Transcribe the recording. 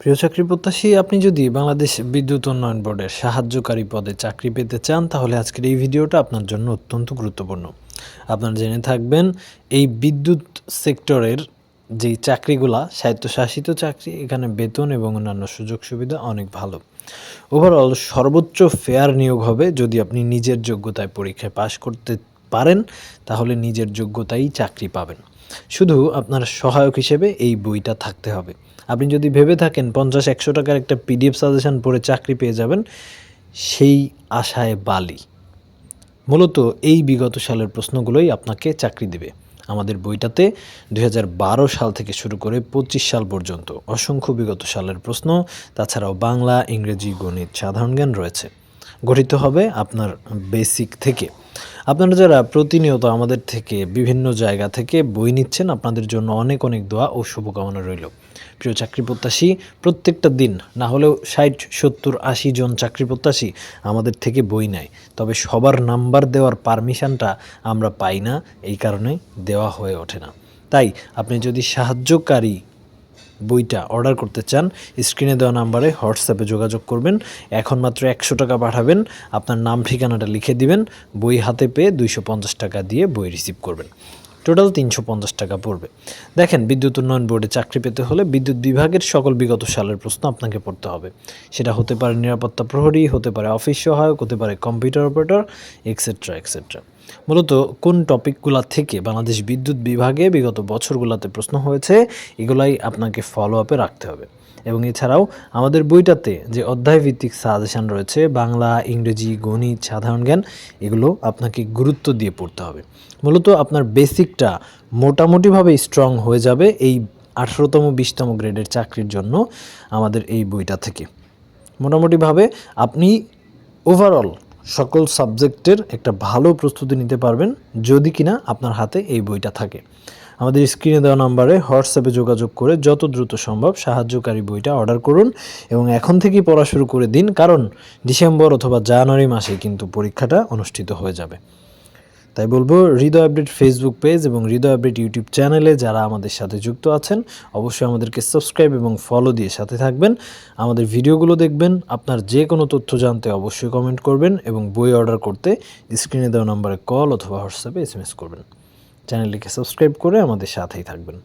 প্রিয় চাকরি প্রত্যাশী, আপনি যদি বাংলাদেশ বিদ্যুৎ উন্নয়ন বোর্ডের সাহায্যকারী পদে চাকরি পেতে চান, তাহলে আজকের এই ভিডিওটা আপনার জন্য অত্যন্ত গুরুত্বপূর্ণ। আপনারা জেনে থাকবেন, এই বিদ্যুৎ সেক্টরের যেই চাকরিগুলা, স্বায়ত্তশাসিত চাকরি, এখানে বেতন এবং অন্যান্য সুযোগ সুবিধা অনেক ভালো। ওভারঅল সর্বোচ্চ ফেয়ার নিয়োগ হবে যদি আপনি নিজের যোগ্যতায় পরীক্ষায় পাশ করতে পারেন, তাহলে নিজের যোগ্যতাই চাকরি পাবেন। শুধু আপনার সহায়ক হিসেবে এই বইটা থাকতে হবে। আপনি যদি ভেবে থাকেন পঞ্চাশ, একশো টাকার একটা পিডিএফ সাজেশন পড়ে চাকরি পেয়ে যাবেন, সেই আশায় বালি। মূলত এই বিগত সালের প্রশ্নগুলোই আপনাকে চাকরি দেবে। আমাদের বইটাতে দু হাজার বারো সাল থেকে শুরু করে পঁচিশ সাল পর্যন্ত অসংখ্য বিগত সালের প্রশ্ন, তাছাড়াও বাংলা, ইংরেজি, গণিত, সাধারণ জ্ঞান রয়েছে। গঠিত হবে আপনার বেসিক থেকে। আপনারা যারা প্রতিনিয়ত আমাদের থেকে বিভিন্ন জায়গা থেকে বই নিচ্ছেন, আপনাদের জন্য অনেক অনেক দোয়া ও শুভকামনা রইল। প্রিয় চাকরি প্রত্যাশী, প্রত্যেকটা দিন না হলেও ষাট, সত্তর, আশি জন চাকরি প্রত্যাশী আমাদের থেকে বই নেয়। তবে সবার নাম্বার দেওয়ার পারমিশনটা আমরা পাই না, এই কারণে দেওয়া হয়ে ওঠে না। তাই আপনি যদি সাহায্যকারী বইটা অর্ডার করতে চান, স্ক্রিনে দেওয়া নাম্বারে হোয়াটসঅ্যাপে যোগাযোগ করবেন। এখন মাত্র একশো টাকা পাঠাবেন। আপনার নাম, ঠিকানাটা লিখে দিবেন। বই হাতে পেয়ে দুইশো পঞ্চাশ টাকা দিয়ে বই রিসিভ করবেন। টোটাল তিনশো পঞ্চাশ টাকা পড়বে। দেখেন, বিদ্যুৎ উন্নয়ন বোর্ডে চাকরি পেতে হলে বিদ্যুৎ বিভাগের সকল বিগত সালের প্রশ্ন আপনাকে পড়তে হবে। সেটা হতে পারে নিরাপত্তা প্রহরী, হতে পারে অফিস সহায়ক, হতে পারে কম্পিউটার অপারেটর এক্সেট্রা এক্সেট্রা মূলত কোন টপিকগুলা থেকে বাংলাদেশ বিদ্যুৎ বিভাগে বিগত বছরগুলোতে প্রশ্ন হয়েছে, এগুলাই আপনাকে ফলো আপে রাখতে হবে। এবং এছাড়াও আমাদের বইটাতে যে অধ্যায় ভিত্তিক সাজেশন রয়েছে, বাংলা, ইংরেজি, গণিত, সাধারণ জ্ঞান, এগুলো আপনাকে গুরুত্ব দিয়ে পড়তে হবে। মূলত আপনার বেসিকটা মোটামুটিভাবে স্ট্রং হয়ে যাবে এই আঠেরোতম, বিশতম গ্রেডের চাকরির জন্য আমাদের এই বইটা থেকে। মোটামুটিভাবে আপনি ওভারঅল সকল সাবজেক্টের একটা ভালো প্রস্তুতি নিতে পারবেন যদি কিনা আপনার হাতে এই বইটা থাকে। আমাদের স্ক্রিনে দেওয়া নাম্বারে হোয়াটসঅ্যাপে যোগাযোগ করে যত দ্রুত সম্ভব সাহায্যকারী বইটা অর্ডার করুন এবং এখন থেকেই পড়া শুরু করে দিন, কারণ ডিসেম্বর অথবা জানুয়ারি মাসে কিন্তু পরীক্ষাটা অনুষ্ঠিত হয়ে যাবে। তাই বলব, হৃদয় আপডেট ফেসবুক পেজ এবং হৃদয় আপডেট ইউটিউব চ্যানেলে যারা আমাদের সাথে যুক্ত আছেন, অবশ্যই আমাদেরকে সাবস্ক্রাইব এবং ফলো দিয়ে সাথে থাকবেন। আমাদের ভিডিওগুলো দেখবেন, আপনার যে কোনো তথ্য জানতে অবশ্যই কমেন্ট করবেন এবং বই অর্ডার করতে স্ক্রিনে দেওয়া নম্বরে কল অথবা হোয়াটসঅ্যাপে এস করবেন। চ্যানেলটিকে সাবস্ক্রাইব করে আমাদের সাথেই থাকবেন।